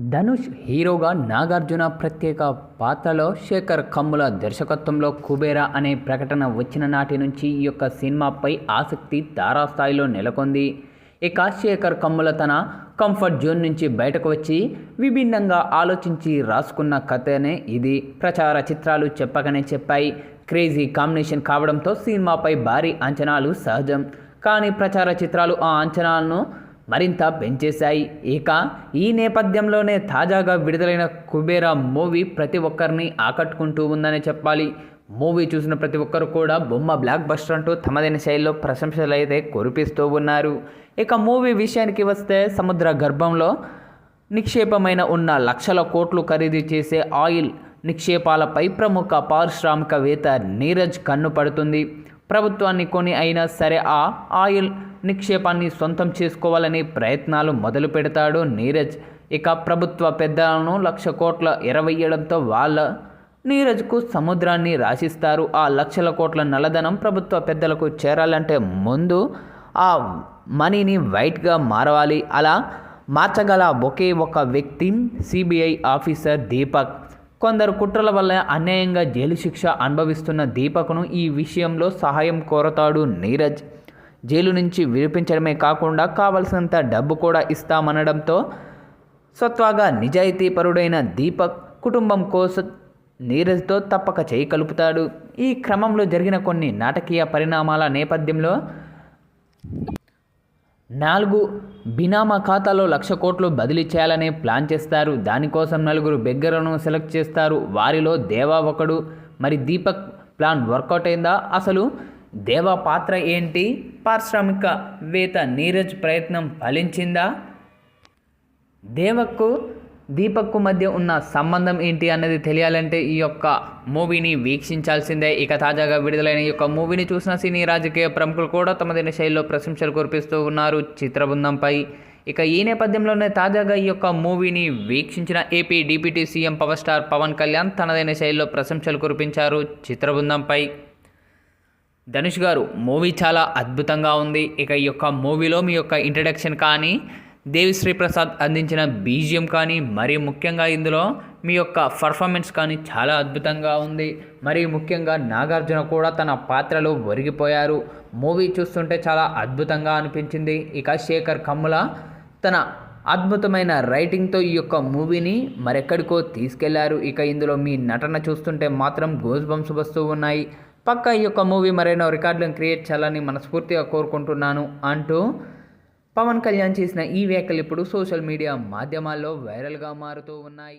ధనుష్ హీరోగా నాగార్జున ప్రత్యేక పాత్రలో శేఖర్ కమ్ముల దర్శకత్వంలో కుబేరా అనే ప్రకటన వచ్చిన నాటి నుంచి ఈ యొక్క సినిమాపై ఆసక్తి తారాస్థాయిలో నెలకొంది. ఇక శేఖర్ కమ్ముల తన కంఫర్ట్ జోన్ నుంచి బయటకు వచ్చి విభిన్నంగా ఆలోచించి రాసుకున్న కథనే ఇది. ప్రచార చిత్రాలు చెప్పకనే చెప్పాయి. క్రేజీ కాంబినేషన్ కావడంతో సినిమాపై భారీ అంచనాలు సహజం. కానీ ప్రచార చిత్రాలు ఆ అంచనాలను మరింత పెంచేశాయి. ఇక ఈ నేపథ్యంలోనే తాజాగా విడుదలైన కుబేరా మూవీ ప్రతి ఒక్కరిని ఆకట్టుకుంటూ ఉందనే చెప్పాలి. మూవీ చూసిన ప్రతి ఒక్కరు కూడా బొమ్మ బ్లాక్ బస్టర్ అంటూ తమదైన శైలిలో ప్రశంసలు అయితే కురిపిస్తూ ఉన్నారు. ఇక మూవీ విషయానికి వస్తే సముద్ర గర్భంలో నిక్షేపమైన ఉన్న లక్షల కోట్లు ఖరీదు చేసే ఆయిల్ నిక్షేపాలపై ప్రముఖ పారిశ్రామికవేత్త నీరజ్ కన్ను పడుతుంది. ప్రభుత్వాన్ని కొని అయినా సరే ఆ ఆయిల్ నిక్షేపాన్ని సొంతం చేసుకోవాలని ప్రయత్నాలు మొదలు పెడతాడు నీరజ్. ఇక ప్రభుత్వ పెద్దలను లక్ష కోట్ల ఎరవేయడంతో వాళ్ళ నీరజ్కు సముద్రాన్ని రాసిస్తారు. ఆ లక్షల కోట్ల నల్లధనం ప్రభుత్వ పెద్దలకు చేరాలంటే ముందు ఆ మనీని వైట్గా మారవాలి. అలా మార్చగల ఒకే ఒక వ్యక్తి సిబిఐ ఆఫీసర్ దీపక్. కొందరు కుట్రల వల్ల అన్యాయంగా జైలు శిక్ష అనుభవిస్తున్న దీపక్ను ఈ విషయంలో సహాయం కోరతాడు నీరజ్. జైలు నుంచి విడిపించడమే కాకుండా కావలసినంత డబ్బు కూడా ఇస్తామనడంతో స్వత్వాగా నిజాయితీపరుడైన దీపక్ కుటుంబం కోసం నీరజ్తో తప్పక చేయి కలుపుతాడు. ఈ క్రమంలో జరిగిన కొన్ని నాటకీయ పరిణామాల నేపథ్యంలో నాలుగు బినామా ఖాతాలో లక్ష కోట్లు బదిలీ చేయాలనే ప్లాన్ చేస్తారు. దానికోసం నలుగురు బెగ్గరను సెలెక్ట్ చేస్తారు. వారిలో దేవా ఒకడు. మరి దీపక్ ప్లాన్ వర్కౌట్ అయిందా? అసలు దేవా పాత్ర ఏంటి పారిశ్రామికవేత్త నీరజ్ ప్రయత్నం ఫలించిందా? దేవక్కు దీపక్కు మధ్య ఉన్న సంబంధం ఏంటి అన్నది తెలియాలంటే ఈ యొక్క మూవీని వీక్షించాల్సిందే. ఇక తాజాగా విడుదలైన ఈ యొక్క మూవీని చూసిన సినీ రాజకీయ ప్రముఖులు కూడా తమదైన శైలిలో ప్రశంసలు కురిపిస్తూ ఉన్నారు చిత్రబృందంపై. ఇక ఈ నేపథ్యంలోనే తాజాగా ఈ యొక్క మూవీని వీక్షించిన AP deputy CM power star Pawan Kalyan తనదైన శైలిలో ప్రశంసలు కురిపించారు చిత్రబృందంపై. ధనుష్ గారు మూవీ చాలా అద్భుతంగా ఉంది. ఇక ఈ యొక్క మూవీలో మీ యొక్క ఇంట్రడక్షన్ కానీ దేవిశ్రీ ప్రసాద్ అందించిన బీజియం కానీ మరీ ముఖ్యంగా ఇందులో మీ యొక్క పర్ఫార్మెన్స్ కానీ చాలా అద్భుతంగా ఉంది. మరి ముఖ్యంగా నాగార్జున కూడా తన పాత్రలో ఒరిగిపోయారు. మూవీ చూస్తుంటే చాలా అద్భుతంగా అనిపించింది. ఇక శేఖర్ కమ్ముల తన అద్భుతమైన రైటింగ్తో ఈ యొక్క మూవీని మరెక్కడికో తీసుకెళ్ళారు. ఇక ఇందులో మీ నటన చూస్తుంటే మాత్రం గోజ్ బంప్స్ వస్తూ ఉన్నాయి. పక్క ఈ యొక్క మూవీ మరెన్నో రికార్డులను క్రియేట్ చేయాలని మనస్ఫూర్తిగా కోరుకుంటున్నాను అంటూ పవన్ కళ్యాణ్ చేసిన ఈ వ్యాఖ్యలు ఇప్పుడు సోషల్ మీడియా మాధ్యమాల్లో వైరల్గా మారుతూ ఉన్నాయి.